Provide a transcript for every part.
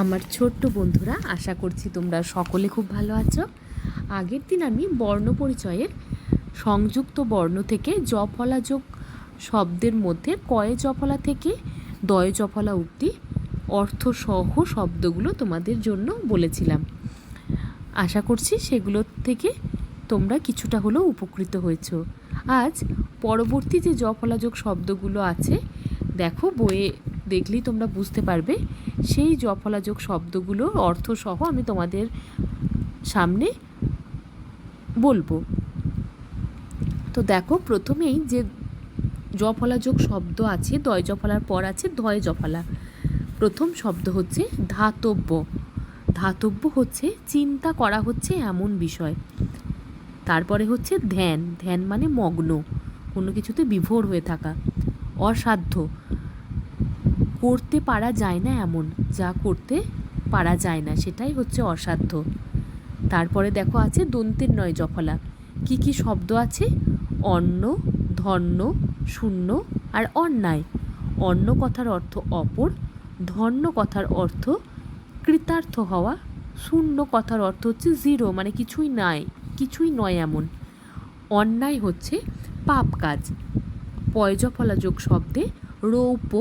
আমার ছোট্ট বন্ধুরা, আশা করছি তোমরা সকলে খুব ভালো আছো। আগের দিন আমি বর্ণ পরিচয়ের সংযুক্ত বর্ণ থেকে জফলাযোগ শব্দের মধ্যে কয়ে জফলা থেকে দয়ে জফলা উক্তি অর্থসহ শব্দগুলো তোমাদের জন্য বলেছিলাম। আশা করছি সেগুলো থেকে তোমরা কিছুটা হলেও উপকৃত হয়েছ। আজ পরবর্তী যে জফলাযোগ শব্দগুলো আছে, দেখো, বইয়ে দেখলেই তোমরা বুঝতে পারবে সেই জফলাযোগ শব্দগুলোর অর্থসহ আমি তোমাদের সামনে বলব। তো দেখো, প্রথমেই যে জফলাযোগ শব্দ আছে, দয় জফলার পর আছে ধয় জফলা। প্রথম শব্দ হচ্ছে ধাতব্য। ধাতব্য হচ্ছে চিন্তা করা হচ্ছে এমন বিষয়। তারপরে হচ্ছে ধ্যান। ধ্যান মানে মগ্ন। কোনো কিছুতে বিভোর হয়ে থাকা। অসাধ্য। করতে পারা যায় না এমন, যা করতে পারা যায় না, সেটাই হচ্ছে অসাধ্য। তারপরে দেখো আছে দন্তের নয় জফলা। কি কি শব্দ আছে? অন্ন, ধন্য, শূন্য আর অন্যায়। অন্ন কথার অর্থ অপর, ধন্য কথার অর্থ কৃতার্থ হওয়া। শূন্য কথার অর্থ হচ্ছে জিরো মানে কিছুই নাই, কিছুই নয় এমন। অন্যায় হচ্ছে পাপ কাজ। পয়জফলাযোগ শব্দে রৌপ্য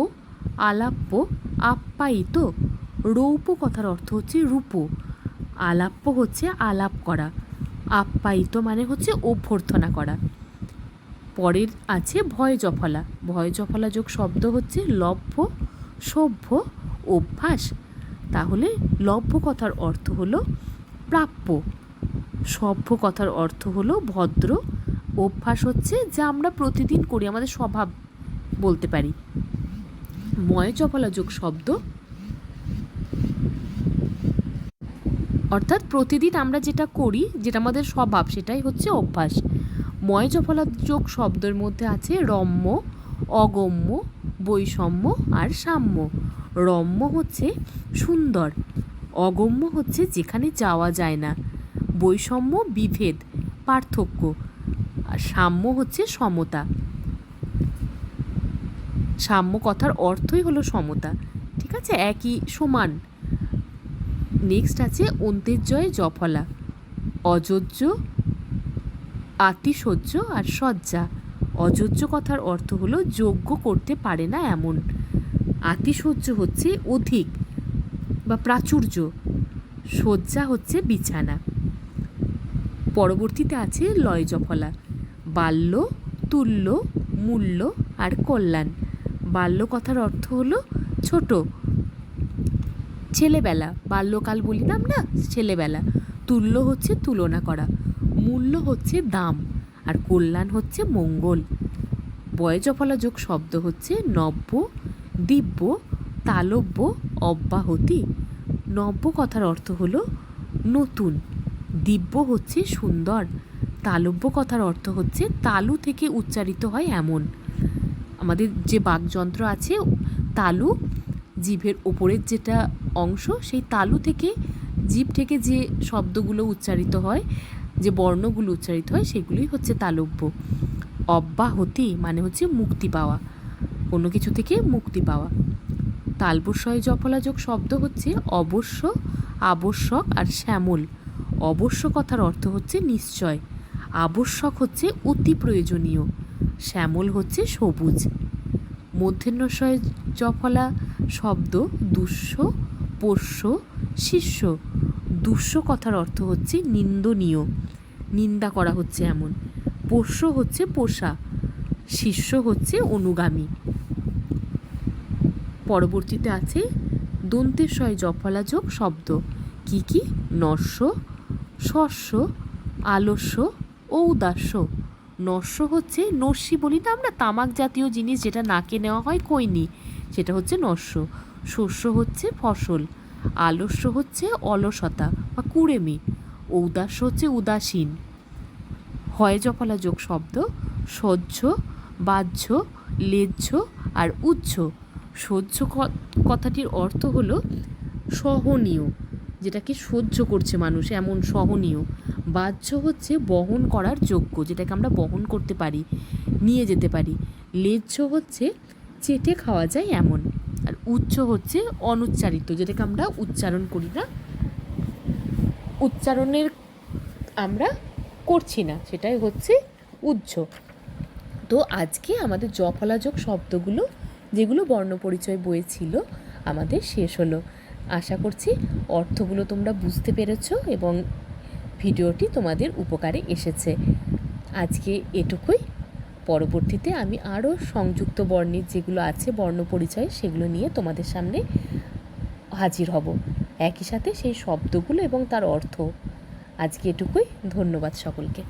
আলাপ্য আপ্যায়িত রৌপ্য কথার অর্থ হচ্ছে রূপ। আলাপ্য হচ্ছে আলাপ করা। আপ্যায়িত মানে হচ্ছে অভ্যর্থনা করা। পরের আছে ভয় জফলা। ভয় জফলা যোগ শব্দ হচ্ছে লভ্য, সভ্য, অভ্যাস। তাহলে লভ্য কথার অর্থ হলো প্রাপ্য। সভ্য কথার অর্থ হলো ভদ্র। অভ্যাস হচ্ছে যা আমরা প্রতিদিন করি, আমাদের স্বভাব বলতে পারি। ময় যোগ শব্দ। অর্থাৎ প্রতিদিন আমরা যেটা করি, যেটা আমাদের স্বভাব, সেটাই হচ্ছে অভ্যাস। ময় যোগ শব্দের মধ্যে আছে রম্য, অগম্য, বৈষম্য আর সাম্য। রম্য হচ্ছে সুন্দর, অগম্য হচ্ছে যেখানে যাওয়া যায় না। বৈষম্য, বিভেদ, পার্থক্য। আর সাম্য হচ্ছে সমতা। সাম্য কথার অর্থই হলো সমতা। ঠিক আছে? একই, সমান। নেক্সট আছে অন্ত্যেজয় জফলা। অযোজ্য, আতিশয্য আর সজ্জা অযোজ্য কথার অর্থ হলো যোগ্য করতে পারে না এমন। আতিশয্য হচ্ছে অধিক বা প্রাচুর্য। শয্যা হচ্ছে বিছানা। পরবর্তীতে আছে লয় জফলা। বাল্য, তুল্য, মূল্য আর কল্যাণ। বাল্য কথার অর্থ হলো ছোট। ছেলেবেলা, বাল্যকাল বলি না? আমরা ছেলেবেলা। তুল্য হচ্ছে তুলনা করা, মূল্য হচ্ছে দাম, আর কল্যাণ হচ্ছে মঙ্গল। বয়জফলাযোগ শব্দ হচ্ছে নব্য, দিব্য, তালব্য, অব্যাহতি। নব্য কথার অর্থ হল নতুন, দিব্য হচ্ছে সুন্দর, তালব্য কথার অর্থ হচ্ছে তালু থেকে উচ্চারিত হয় এমন। আমাদের যে বাকযন্ত্র আছে, তালু জিভের ওপরের যেটা অংশ, সেই তালু থেকে জিভ থেকে যে শব্দগুলো উচ্চারিত হয়, যে বর্ণগুলো উচ্চারিত হয়, সেগুলোই হচ্ছে তালব্য। অব্যাহতি মানে হচ্ছে মুক্তি পাওয়া কোনো কিছু থেকে মুক্তি পাওয়া। তালবস্বয় জফলাযোগ শব্দ হচ্ছে অবশ্য, আবশ্যক আর শ্যামল। অবশ্য কথার অর্থ হচ্ছে নিশ্চয়। আবশ্যক হচ্ছে অতি প্রয়োজনীয়। শ্যামল হচ্ছে সবুজ। মধ্যাহ্নশয় জফলা শব্দ দুঃস্ব পোষ্য, শিষ্য। দুঃস্ব কথার অর্থ হচ্ছে নিন্দনীয়। নিন্দা করা হচ্ছে এমন। পোষ্য হচ্ছে পোষা, শিষ্য হচ্ছে অনুগামী। পরবর্তীতে আছে দন্তেশ্বয় জফলাযোগ শব্দ। কি কি? নস্য শস্য আলস্য ঔদাস্য নস্য হচ্ছে নস্যি বলি না, আমরা তামাক জাতীয় জিনিস যেটা নাকে নেওয়া হয় কইনি, সেটা হচ্ছে নস্য। শস্য হচ্ছে ফসল, আলস্য হচ্ছে অলসতা বা কুড়েমি, ঔদাস্য হচ্ছে উদাসীন। হয় জফলা যোগ শব্দ, সহ্য, বাহ্য, লেজ্জ আর উচ্ছ। সহ্য কথাটির অর্থ হলো সহনীয়। যেটাকে সহ্য করছে মানুষ, এমন সহনীয়। বাহ্য হচ্ছে বহন করার যোগ্য, যেটাকে আমরা বহন করতে পারি, নিয়ে যেতে পারি। লেজ্জ হচ্ছে চেটে খাওয়া যায় এমন। আর উচ্চ হচ্ছে অনুচ্চারিত, যেটাকে আমরা উচ্চারণ করি না। উচ্চারণের আমরা করছি না, সেটাই হচ্ছে উচ্চ। তো আজকে আমাদের জফলাযোগ শব্দগুলো, যেগুলো বর্ণপরিচয় বইয়ে ছিল, আমাদের শেষ হলো। আশা করছি অর্থগুলো তোমরা বুঝতে পেরেছ এবং ভিডিওটি তোমাদের উপকারে এসেছে। আজকে এটুকুই। পরবর্তীতে আমি আরও সংযুক্ত বর্ণের যেগুলো আছে বর্ণপরিচয় সেগুলো নিয়ে তোমাদের সামনে হাজির হব। একই সাথে সেই শব্দগুলো এবং তার অর্থ। আজকে এটুকুই। ধন্যবাদ সকলকে।